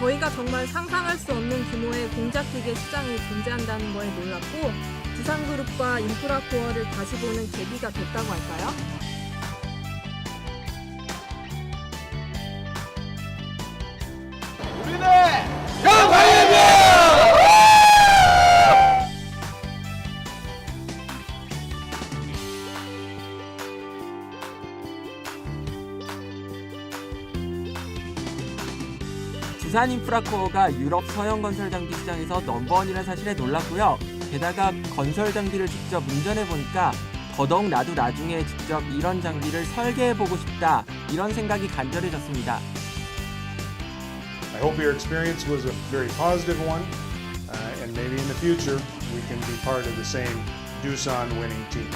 저희가 정말 상상할 수 없는 규모의 공작기계 시장이 존재한다는 거에 놀랐고 두산그룹과 인프라코어를 다시 보는 계기가 됐다고 할까요? 두산 인프라코어가 유럽 서형 건설 장비 시장에서 넘버원이라는 사실에 놀랐고요. 게다가 건설 장비를 직접 운전해 보니까 더더욱 나도 나중에 직접 이런 장비를 설계해 보고 싶다 이런 생각이 간절해졌습니다. I hope your experience was a very positive one, uh, and maybe in the future we can be part of the same Doosan winning team.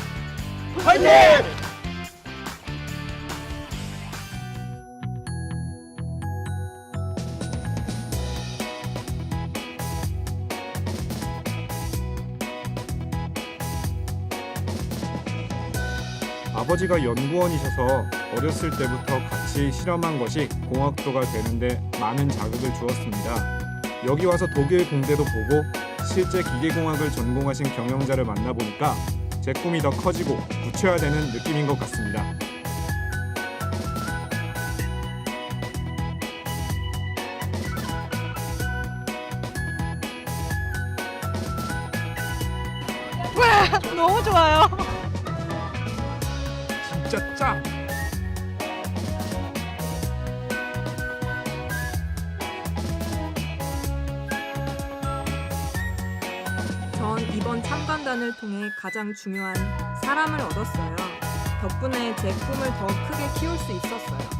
아버지가 연구원이셔서 어렸을 때부터 같이 실험한 것이 공학도가 되는데 많은 자극을 주었습니다. 여기 와서 독일 공대도 보고 실제 기계공학을 전공하신 경영자를 만나보니까 제 꿈이 더 커지고 구체화되는 느낌인 것 같습니다. 너무 좋아요. 진짜 짱! 전 이번 참관단을 통해 가장 중요한 사람을 얻었어요. 덕분에 제 꿈을 더 크게 키울 수 있었어요.